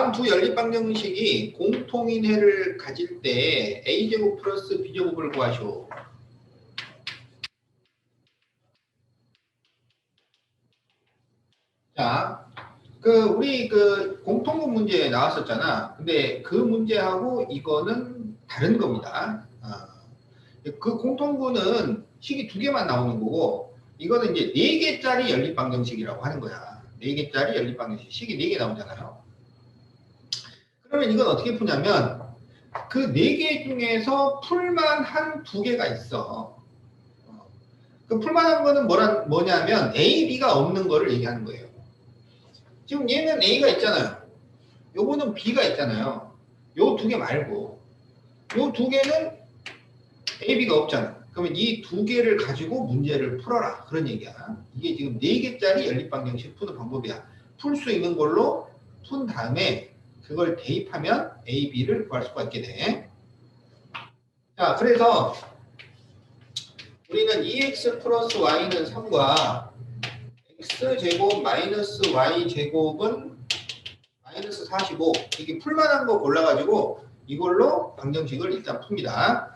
다음 두 연립방정식이 공통인 해를 가질 때 a제곱 플러스 b제곱을 구하시오. 자, 그 우리 그 공통분 문제 나왔었잖아. 근데 그 문제하고 이거는 다른 겁니다. 아, 그 공통분은 식이 두 개만 나오는 거고 이거는 이제 네 개짜리 연립방정식이라고 하는 거야. 네 개짜리 연립방정식 식이 네 개 나오잖아요. 그러면 이건 어떻게 푸냐면 그 네 개 중에서 풀만 한 두 개가 있어. 어, 그 풀만한 거는 뭐라, 뭐냐면 A, B가 없는 거를 얘기하는 거예요. 지금 얘는 A가 있잖아요. 요거는 B가 있잖아요. 요 두 개 말고 요 두 개는 A, B가 없잖아. 그러면 이 두 개를 가지고 문제를 풀어라. 그런 얘기야. 이게 지금 네 개짜리 연립방정식 푸는 방법이야. 풀 수 있는 걸로 푼 다음에 그걸 대입하면 A, B를 구할 수가 있게 돼. 자, 그래서 우리는 2x 플러스 y는 3과 x제곱 마이너스 y제곱은 마이너스 45 이게 풀만한 거 골라가지고 이걸로 방정식을 일단 풉니다.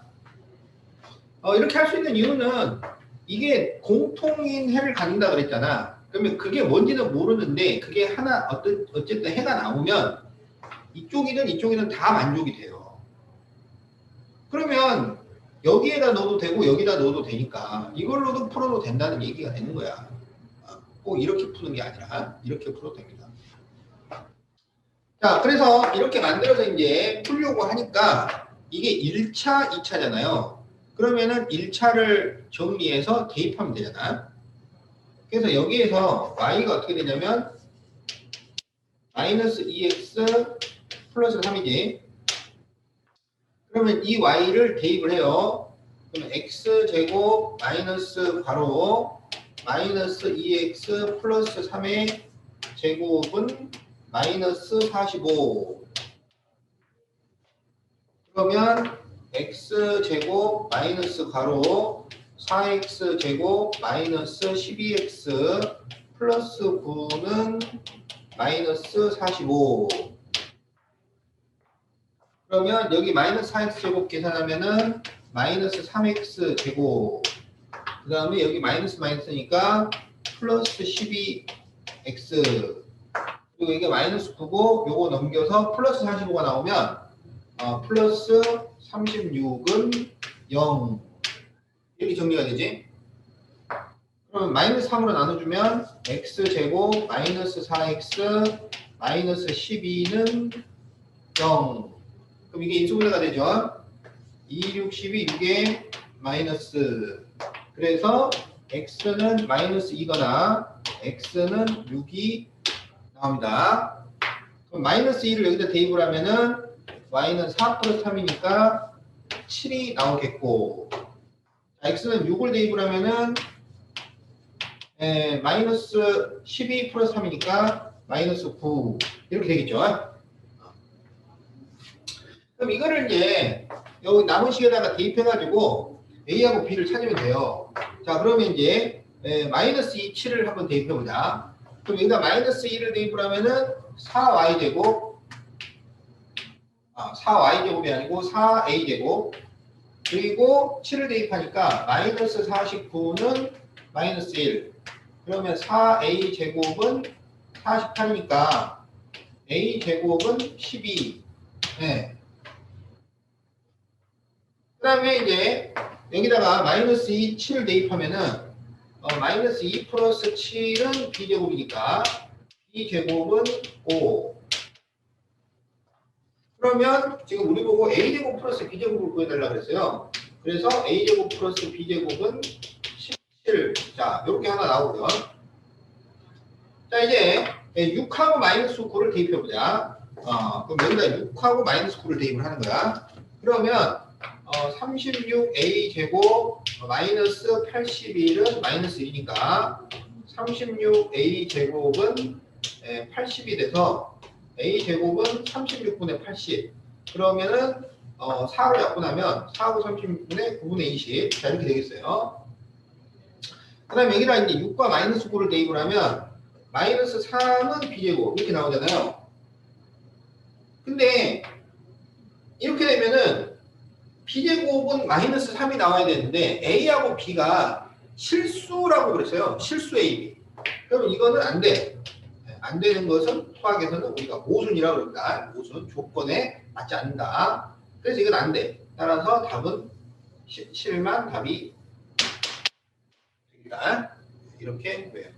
어, 이렇게 할 수 있는 이유는 이게 공통인 해를 갖는다 그랬잖아. 그러면 그게 뭔지는 모르는데 그게 하나 어쨌든 해가 나오면 이쪽이든 이쪽이든 다 만족이 돼요. 그러면 여기에다 넣어도 되고 여기다 넣어도 되니까 이걸로도 풀어도 된다는 얘기가 되는 거야. 어, 꼭 이렇게 푸는 게 아니라 이렇게 풀어도 됩니다. 자, 그래서 이렇게 만들어서 이제 풀려고 하니까 이게 1차, 2차잖아요. 그러면은 1차를 정리해서 대입하면 되잖아. 그래서 여기에서 y가 어떻게 되냐면 마이너스 2x 플러스 3이지. 그러면 이 y를 대입을 해요. 그러면 x 제곱 마이너스 괄호 마이너스 2x 플러스 3의 제곱은 마이너스 45. 그러면 x 제곱 마이너스 괄호 4x 제곱 마이너스 12x 플러스 9는 마이너스 45. 그러면 여기 마이너스 4x 제곱 계산하면은 마이너스 3x 제곱. 그 다음에 여기 마이너스 마이너스니까 플러스 12x. 그리고 이게 마이너스 9고 요거 넘겨서 플러스 45가 나오면 어, 플러스 36은 0. 이렇게 정리가 되지? 그러면 마이너스 3으로 나눠주면 x제곱 마이너스 4x 마이너스 12는 0. 그럼 이게 인수분해가 되죠? 2, 6, 12, 6에 마이너스. 그래서 x는 마이너스 2거나 x는 6이 나옵니다. 그럼 마이너스 2를 여기다 대입을 하면은 y는 4 플러스 3이니까 7이 나오겠고 자, x는 6을 대입을 하면은 에, 마이너스 12 플러스 3이니까 마이너스 9 이렇게 되겠죠. 그럼 이거를 이제 여기 남은 식에다가 대입해가지고 a하고 b를 찾으면 돼요. 자 그러면 이제 에, 마이너스 2, 7을 한번 대입해보자. 그럼 여기다 마이너스 2를 대입을 하면은 4y 제곱 아, 4y제곱이 아니고 4a제곱 그리고 7을 대입하니까 마이너스 49는 마이너스 1 그러면 4a제곱은 48이니까 a제곱은 12 네. 그 다음에 이제 여기다가 마이너스 2, 7을 대입하면은 어, 마이너스 2 플러스 7은 b제곱이니까 b제곱은 5 그러면 지금 우리 보고 a제곱 플러스 b제곱을 구해달라 그랬어요. 그래서 a제곱 플러스 b제곱은 17. 자, 이렇게 하나 나오고요. 자, 이제 6하고 마이너스 9를 대입해보자. 어, 그럼 여기다 6하고 마이너스 9를 대입을 하는 거야. 그러면 어, 36a제곱 마이너스 81은 마이너스 1이니까 36a제곱은 80이 돼서 a제곱은 36분의 80 그러면은 어, 4로 잡고 나면 4하고 36분의 9분의 20 자, 이렇게 되겠어요. 그 다음에 여기다 이제 6과 마이너스 9를 대입을 하면 마이너스 3은 b제곱. 이렇게 나오잖아요. 근데 b제곱은 마이너스 3이 나와야 되는데 a하고 b가 실수라고 그랬어요. 실수 a, b. 그럼 이거는 안 돼. 네, 안 되는 것은 수학에서는 우리가 모순이라고 그럽니다. 모순 조건에 맞지 않는다. 그래서 이건 안 돼. 따라서 답은 시- 실만 답이 됩니다. 이렇게 돼요.